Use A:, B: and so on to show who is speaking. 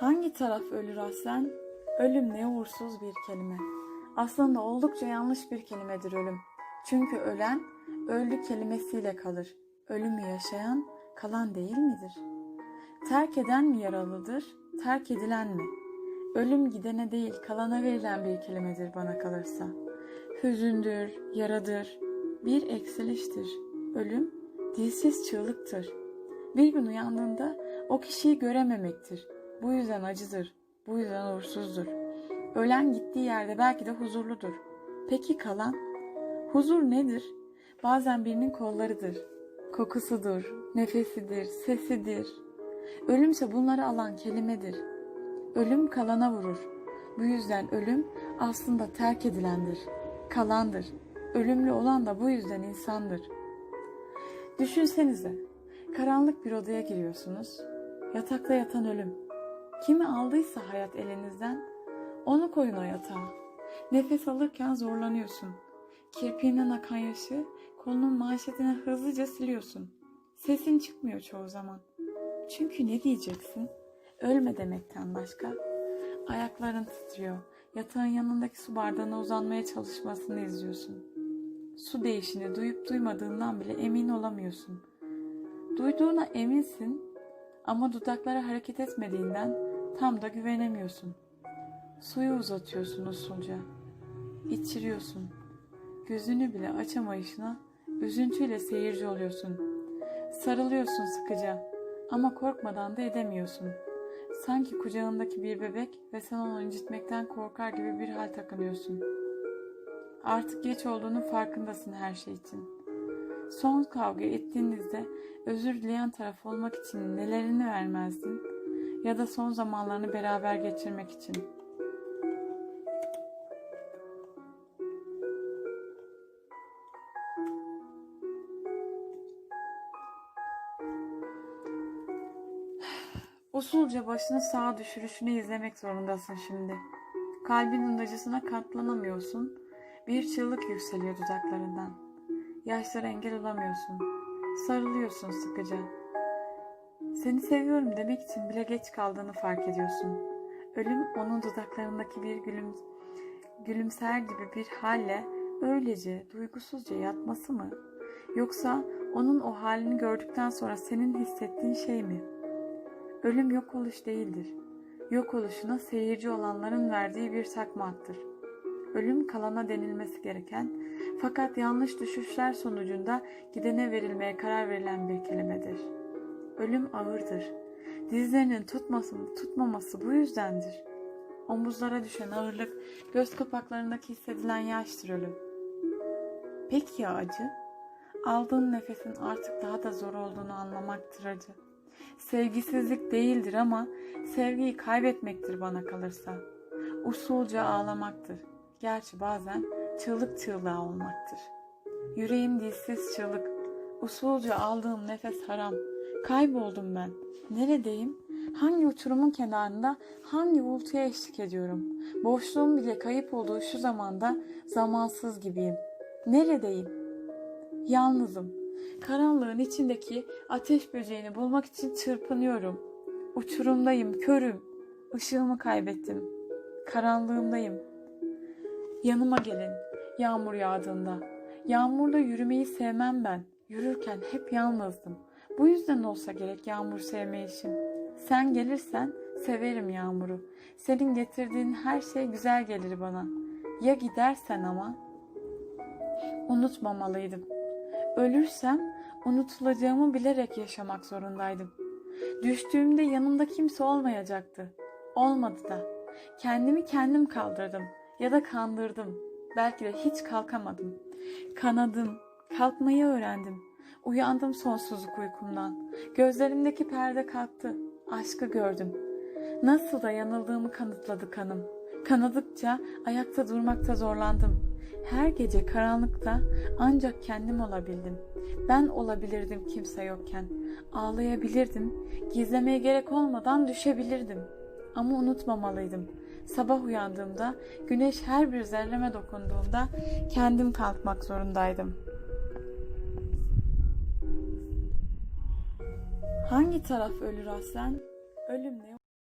A: Hangi taraf ölür aslen? Ölüm ne uğursuz bir kelime. Aslında oldukça yanlış bir kelimedir ölüm. Çünkü ölen, öldü kelimesiyle kalır. Ölümü yaşayan, kalan değil midir? Terk eden mi yaralıdır, terk edilen mi? Ölüm gidene değil, kalana verilen bir kelimedir bana kalırsa. Hüzündür, yaradır, bir eksiliştir. Ölüm, dilsiz çığlıktır. Bir gün uyandığında o kişiyi görememektir. Bu yüzden acıdır, bu yüzden uğursuzdur. Ölen gittiği yerde belki de huzurludur. Peki kalan? Huzur nedir? Bazen birinin kollarıdır, kokusudur, nefesidir, sesidir. Ölümse bunları alan kelimedir. Ölüm kalana vurur. Bu yüzden ölüm aslında terk edilendir, kalandır. Ölümlü olan da bu yüzden insandır. Düşünsenize, karanlık bir odaya giriyorsunuz. Yatakta yatan ölüm. Kimi aldıysa hayat elinizden, onu koyun o yatağa. Nefes alırken zorlanıyorsun. Kirpiğinden akan yaşı kolunun manşetine hızlıca siliyorsun. Sesin çıkmıyor çoğu zaman. Çünkü ne diyeceksin? Ölme demekten başka. Ayakların titriyor. Yatağın yanındaki su bardağına uzanmaya çalışmasını izliyorsun. Su değişini duyup duymadığından bile emin olamıyorsun. Duyduğuna eminsin ama dudakları hareket etmediğinden tam da güvenemiyorsun. Suyu uzatıyorsun usulca. İçiriyorsun. Gözünü bile açamayışına üzüntüyle seyirci oluyorsun. Sarılıyorsun sıkıca ama korkmadan da edemiyorsun. Sanki kucağındaki bir bebek ve sen onu incitmekten korkar gibi bir hal takınıyorsun. Artık geç olduğunun farkındasın her şey için. Son kavga ettiğinizde özür dileyen taraf olmak için nelerini vermezdin ya da son zamanlarını beraber geçirmek için. Usulca başını sağa düşürüşünü izlemek zorundasın şimdi. Kalbinin acısına katlanamıyorsun. Bir çığlık yükseliyor dudaklarından. Yaşlara engel olamıyorsun. Sarılıyorsun sıkıca. Seni seviyorum demek için bile geç kaldığını fark ediyorsun. Ölüm onun dudaklarındaki bir gülüm, gülümser gibi bir halle öylece, duygusuzca yatması mı? Yoksa onun o halini gördükten sonra senin hissettiğin şey mi? Ölüm yok oluş değildir. Yok oluşuna seyirci olanların verdiği bir takma attır. Ölüm kalana denilmesi gereken fakat yanlış düşüşler sonucunda gidene verilmeye karar verilen bir kelimedir. Ölüm ağırdır. Dizlerinin tutması, tutmaması bu yüzdendir. Omuzlara düşen ağırlık, göz kapaklarındaki hissedilen yaştır ölüm. Peki ya acı? Aldığın nefesin artık daha da zor olduğunu anlamaktır acı. Sevgisizlik değildir ama sevgiyi kaybetmektir bana kalırsa. Usulca ağlamaktır. Gerçi bazen çığlık çığlığa olmaktır. Yüreğim dilsiz çığlık. Usulca aldığım nefes haram. Kayboldum ben. Neredeyim? Hangi uçurumun kenarında, hangi uğultuya eşlik ediyorum? Boşluğum bile kayıp olduğu şu zamanda zamansız gibiyim. Neredeyim? Yalnızım. Karanlığın içindeki ateş böceğini bulmak için çırpınıyorum. Uçurumdayım, körüm. Işığımı kaybettim. Karanlığımdayım. Yanıma gelin, yağmur yağdığında. Yağmurda yürümeyi sevmem ben. Yürürken hep yalnızdım. Bu yüzden olsa gerek yağmur sevmeyişim. Sen gelirsen severim yağmuru. Senin getirdiğin her şey güzel gelir bana. Ya gidersen ama? Unutmamalıydım. Ölürsem unutulacağımı bilerek yaşamak zorundaydım. Düştüğümde yanımda kimse olmayacaktı. Olmadı da. Kendimi kendim kaldırdım ya da kandırdım. Belki de hiç kalkamadım. Kanadım, kalkmayı öğrendim. Uyandım sonsuzluk uykumdan. Gözlerimdeki perde kalktı. Aşkı gördüm. Nasıl da yanıldığımı kanıtladı kanım. Kanadıkça ayakta durmakta zorlandım. Her gece karanlıkta ancak kendim olabildim. Ben olabilirdim kimse yokken. Ağlayabilirdim. Gizlemeye gerek olmadan düşebilirdim. Ama unutmamalıydım. Sabah uyandığımda, güneş her bir zerreme dokunduğunda kendim kalkmak zorundaydım. Hangi taraf ölür aslen? Ölüm ne